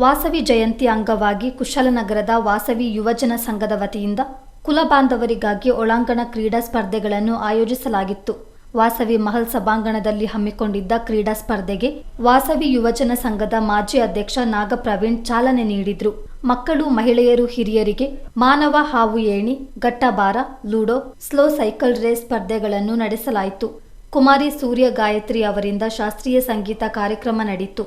ವಾಸವಿ ಜಯಂತಿ ಅಂಗವಾಗಿ ಕುಶಲನಗರದ ವಾಸವಿ ಯುವಜನ ಸಂಘದ ವತಿಯಿಂದ ಕುಲಬಾಂಧವರಿಗಾಗಿ ಒಳಾಂಗಣ ಕ್ರೀಡಾ ಸ್ಪರ್ಧೆಗಳನ್ನು ಆಯೋಜಿಸಲಾಗಿತ್ತು. ವಾಸವಿ ಮಹಲ್ ಸಭಾಂಗಣದಲ್ಲಿ ಹಮ್ಮಿಕೊಂಡಿದ್ದ ಕ್ರೀಡಾ ಸ್ಪರ್ಧೆಗೆ ವಾಸವಿ ಯುವಜನ ಸಂಘದ ಮಾಜಿ ಅಧ್ಯಕ್ಷ ನಾಗಪ್ರವೀಣ್ ಚಾಲನೆ ನೀಡಿದ್ರು. ಮಕ್ಕಳು, ಮಹಿಳೆಯರು, ಹಿರಿಯರಿಗೆ ಮಾನವ ಹಾವು ಏಣಿ, ಗಟ್ಟಬಾರ, ಲೂಡೋ, ಸ್ಲೋ ಸೈಕಲ್ ರೇಸ್ ಸ್ಪರ್ಧೆಗಳನ್ನು ನಡೆಸಲಾಯಿತು. ಕುಮಾರಿ ಸೂರ್ಯ ಗಾಯತ್ರಿ ಅವರಿಂದ ಶಾಸ್ತ್ರೀಯ ಸಂಗೀತ ಕಾರ್ಯಕ್ರಮ ನಡೆಯಿತು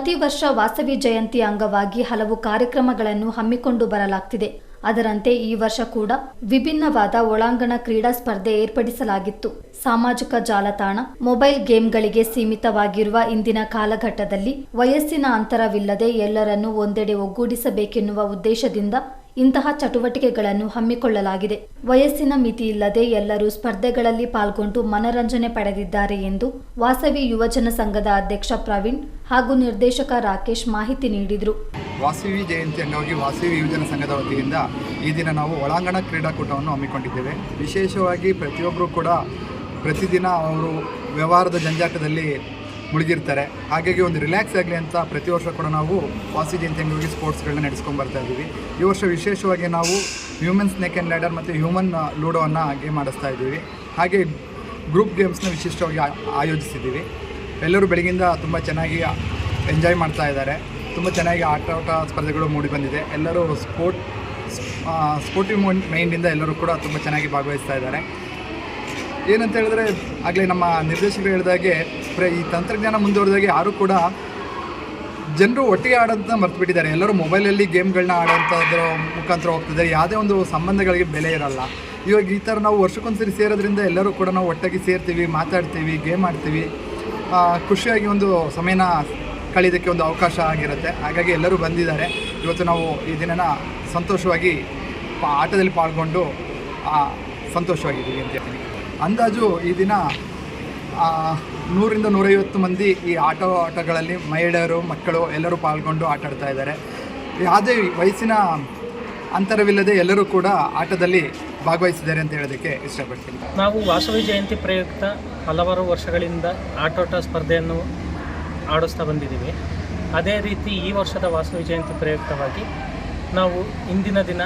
ಪ್ರತಿ ವರ್ಷ ವಾಸವಿ ಜಯಂತಿ ಅಂಗವಾಗಿ ಹಲವು ಕಾರ್ಯಕ್ರಮಗಳನ್ನು ಹಮ್ಮಿಕೊಂಡು ಬರಲಾಗ್ತಿದೆ. ಅದರಂತೆ ಈ ವರ್ಷ ಕೂಡ ವಿಭಿನ್ನವಾದ ಒಳಾಂಗಣ ಕ್ರೀಡಾ ಸ್ಪರ್ಧೆ ಏರ್ಪಡಿಸಲಾಗಿತ್ತು. ಸಾಮಾಜಿಕ ಜಾಲತಾಣ, ಮೊಬೈಲ್ ಗೇಮ್ಗಳಿಗೆ ಸೀಮಿತವಾಗಿರುವ ಇಂದಿನ ಕಾಲಘಟ್ಟದಲ್ಲಿ ವಯಸ್ಸಿನ ಅಂತರವಿಲ್ಲದೆ ಎಲ್ಲರನ್ನೂ ಒಂದೆಡೆ ಒಗ್ಗೂಡಿಸಬೇಕೆನ್ನುವ ಉದ್ದೇಶದಿಂದ ಇಂತಹ ಚಟುವಟಿಕೆಗಳನ್ನು ಹಮ್ಮಿಕೊಳ್ಳಲಾಗಿದೆ. ವಯಸ್ಸಿನ ಮಿತಿಯಿಲ್ಲದೆ ಎಲ್ಲರೂ ಸ್ಪರ್ಧೆಗಳಲ್ಲಿ ಪಾಲ್ಗೊಂಡು ಮನರಂಜನೆ ಪಡೆದಿದ್ದಾರೆ ಎಂದು ವಾಸವಿ ಯುವಜನ ಸಂಘದ ಅಧ್ಯಕ್ಷ ಪ್ರವೀಣ್ ಹಾಗೂ ನಿರ್ದೇಶಕ ರಾಕೇಶ್ ಮಾಹಿತಿ ನೀಡಿದರು. ವಾಸವಿ ಜಯಂತಿ ಅಂಗವಾಗಿ ವಾಸವಿ ಯುವಜನ ಸಂಘದ ವತಿಯಿಂದ ಈ ದಿನ ನಾವು ಒಳಾಂಗಣ ಕ್ರೀಡಾಕೂಟವನ್ನು ಹಮ್ಮಿಕೊಂಡಿದ್ದೇವೆ. ವಿಶೇಷವಾಗಿ ಪ್ರತಿಯೊಬ್ಬರೂ ಕೂಡ ಪ್ರತಿದಿನ ಅವರು ವ್ಯವಹಾರದ ಜಂಜಾಟದಲ್ಲಿ ಮುಳುಗಿರ್ತಾರೆ. ಹಾಗಾಗಿ ಒಂದು ರಿಲ್ಯಾಕ್ಸ್ ಆಗಲಿ ಅಂತ ಪ್ರತಿ ವರ್ಷ ಕೂಡ ನಾವು ವಾಸಿ ಜಯಂತಿ ಅಂಗವಾಗಿ ಸ್ಪೋರ್ಟ್ಸ್ಗಳನ್ನ ನಡೆಸ್ಕೊಂಡು ಬರ್ತಾ ಇದ್ದೀವಿ. ಈ ವರ್ಷ ವಿಶೇಷವಾಗಿ ನಾವು ಹ್ಯೂಮನ್ ಸ್ನೇಕ್ ಆ್ಯಂಡ್ ಲ್ಯಾಡರ್ ಮತ್ತು ಹ್ಯೂಮನ್ ಲೂಡೋವನ್ನು ಗೇಮ್ ಆಡಿಸ್ತಾ ಇದ್ದೀವಿ. ಹಾಗೆ ಗ್ರೂಪ್ ಗೇಮ್ಸ್ನ ವಿಶಿಷ್ಟವಾಗಿ ಆಯೋಜಿಸಿದ್ದೀವಿ. ಎಲ್ಲರೂ ಬೆಳಗಿಂದ ತುಂಬ ಚೆನ್ನಾಗಿ ಎಂಜಾಯ್ ಮಾಡ್ತಾ ಇದ್ದಾರೆ. ತುಂಬ ಚೆನ್ನಾಗಿ ಆಟ ಆಟ ಸ್ಪರ್ಧೆಗಳು ಮೂಡಿ ಬಂದಿದೆ. ಎಲ್ಲರೂ ಸ್ಪೋರ್ಟ್ ಸ್ಪೋರ್ಟಿವ್ ಮೈಂಡಿಂದ ಎಲ್ಲರೂ ಕೂಡ ತುಂಬ ಚೆನ್ನಾಗಿ ಭಾಗವಹಿಸ್ತಾ ಇದ್ದಾರೆ. ಏನಂತ ಹೇಳಿದ್ರೆ, ಆಗಲೇ ನಮ್ಮ ನಿರ್ದೇಶಕರು ಹೇಳಿದಾಗೆ ಪ್ರ ಈ ತಂತ್ರಜ್ಞಾನ ಮುಂದುವರೆದಾಗೆ ಯಾರೂ ಕೂಡ ಜನರು ಒಟ್ಟಿಗೆ ಆಡೋದನ್ನ ಮರ್ತು ಬಿಟ್ಟಿದ್ದಾರೆ ಎಲ್ಲರೂ ಮೊಬೈಲಲ್ಲಿ ಗೇಮ್ಗಳನ್ನ ಆಡೋಂಥದ್ರ ಮುಖಾಂತರ ಹೋಗ್ತಿದ್ದಾರೆ. ಯಾವುದೇ ಒಂದು ಸಂಬಂಧಗಳಿಗೆ ಬೆಲೆ ಇರಲ್ಲ. ಇವಾಗ ಈ ಥರ ನಾವು ವರ್ಷಕ್ಕೊಂದ್ಸರಿ ಸೇರೋದ್ರಿಂದ ಎಲ್ಲರೂ ಕೂಡ ನಾವು ಒಟ್ಟಾಗಿ ಸೇರ್ತೀವಿ, ಮಾತಾಡ್ತೀವಿ, ಗೇಮ್ ಆಡ್ತೀವಿ. ಖುಷಿಯಾಗಿ ಒಂದು ಸಮಯನ ಕಳೆಯೋದಕ್ಕೆ ಒಂದು ಅವಕಾಶ ಆಗಿರುತ್ತೆ. ಹಾಗಾಗಿ ಎಲ್ಲರೂ ಬಂದಿದ್ದಾರೆ. ಇವತ್ತು ನಾವು ಈ ದಿನನ ಸಂತೋಷವಾಗಿ ಆಟದಲ್ಲಿ ಪಾಲ್ಗೊಂಡು ಸಂತೋಷವಾಗಿದ್ದೀವಿ ಅಂತ ಹೇಳ್ತೀನಿ. ಅಂದಾಜು ಈ ದಿನ ನೂರಿಂದ ನೂರೈವತ್ತು ಮಂದಿ ಈ ಆಟೋ, ಆಟಗಳಲ್ಲಿ ಮಹಿಳೆಯರು, ಮಕ್ಕಳು ಎಲ್ಲರೂ ಪಾಲ್ಗೊಂಡು ಆಟ ಆಡ್ತಾ ಇದ್ದಾರೆ. ಯಾವುದೇ ವಯಸ್ಸಿನ ಅಂತರವಿಲ್ಲದೆ ಎಲ್ಲರೂ ಕೂಡ ಆಟದಲ್ಲಿ ಭಾಗವಹಿಸಿದ್ದಾರೆ ಅಂತ ಹೇಳೋದಕ್ಕೆ ಇಷ್ಟಪಡ್ತೀನಿ. ನಾವು ವಾಸವಿ ಜಯಂತಿ ಪ್ರಯುಕ್ತ ಹಲವಾರು ವರ್ಷಗಳಿಂದ ಆಟೋಟ ಸ್ಪರ್ಧೆಯನ್ನು ಆಡಿಸ್ತಾ ಬಂದಿದ್ದೀವಿ. ಅದೇ ರೀತಿ ಈ ವರ್ಷದ ವಾಸವಿ ಜಯಂತಿ ಪ್ರಯುಕ್ತವಾಗಿ ನಾವು ಇಂದಿನ ದಿನ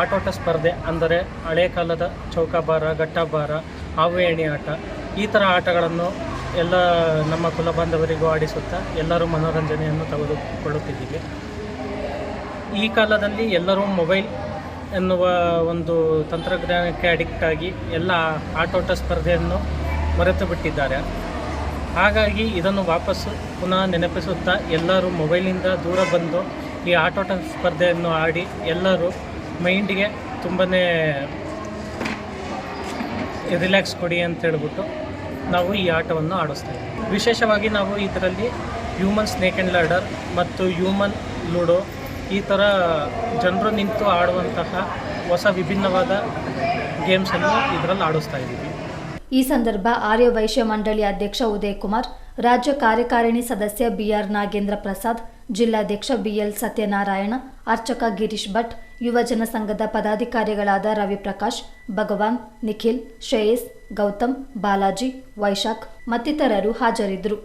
ಆಟೋಟ ಸ್ಪರ್ಧೆ ಅಂದರೆ ಹಳೆ ಕಾಲದ ಚೌಕಾಬಾರ ಗಟ್ಟಬಾರ ಹಾವು ಏಣಿ ಆಟ. ಈ ಥರ ಆಟಗಳನ್ನು ಎಲ್ಲ ನಮ್ಮ ಕುಲ ಬಾಂಧವರಿಗೂ ಆಡಿಸುತ್ತಾ ಎಲ್ಲರೂ ಮನೋರಂಜನೆಯನ್ನು ತೆಗೆದುಕೊಳ್ಳುತ್ತಿದ್ದೀವಿ. ಈ ಕಾಲದಲ್ಲಿ ಎಲ್ಲರೂ ಮೊಬೈಲ್ ಎನ್ನುವ ಒಂದು ತಂತ್ರಜ್ಞಾನಕ್ಕೆ ಅಡಿಕ್ಟ್ ಆಗಿ ಎಲ್ಲ ಆಟೋಟ ಸ್ಪರ್ಧೆಯನ್ನು ಮರೆತು ಬಿಟ್ಟಿದ್ದಾರೆ. ಹಾಗಾಗಿ ಇದನ್ನು ವಾಪಸ್ಸು ಪುನಃ ನೆನಪಿಸುತ್ತಾ ಎಲ್ಲರೂ ಮೊಬೈಲಿಂದ ದೂರ ಬಂದು ಈ ಆಟೋಟ ಸ್ಪರ್ಧೆಯನ್ನು ಆಡಿ ಎಲ್ಲರೂ ಮೈಂಡಿಗೆ ತುಂಬಾ ರಿಲ್ಯಾಕ್ಸ್ ಕೊಡಿ ಅಂತ ಹೇಳ್ಬಿಟ್ಟು ನಾವು ಈ ಆಟವನ್ನು ಆಡಿಸ್ತಾ ಇದ್ದೀವಿ. ವಿಶೇಷವಾಗಿ ನಾವು ಇದರಲ್ಲಿ ಹ್ಯೂಮನ್ ಸ್ನೇಕ್ ಆ್ಯಂಡ್ ಲಾಡರ್ ಮತ್ತು ಹ್ಯೂಮನ್ ಲೂಡೋ ಈ ಥರ ಜನರು ನಿಂತು ಆಡುವಂತಹ ಹೊಸ ವಿಭಿನ್ನವಾದ ಗೇಮ್ಸನ್ನು ಇದರಲ್ಲಿ ಆಡಿಸ್ತಾ ಇದ್ದೀವಿ. ಈ ಸಂದರ್ಭ ಆರ್ಯ ವೈಶ್ಯ ಮಂಡಳಿ ಅಧ್ಯಕ್ಷ ಉದಯ್ ಕುಮಾರ್ ರಾಜ್ಯ ಕಾರ್ಯಕಾರಿಣಿ ಸದಸ್ಯ ಬಿಆರ್ ನಾಗೇಂದ್ರ ಪ್ರಸಾದ್, ಜಿಲ್ಲಾಧ್ಯಕ್ಷ ಬಿಎಲ್ ಸತ್ಯನಾರಾಯಣ, ಅರ್ಚಕ ಗಿರೀಶ್ ಭಟ್ ಯುವಜನ ಸಂಘದ ಪದಾಧಿಕಾರಿಗಳಾದ ರವಿಪ್ರಕಾಶ್ ಭಗವಾನ್ ನಿಖಿಲ್ ಶ್ರೇಯಸ್ ಗೌತಮ್ ಬಾಲಾಜಿ ವೈಶಾಖ್ ಮತ್ತಿತರರು ಹಾಜರಿದ್ದರು.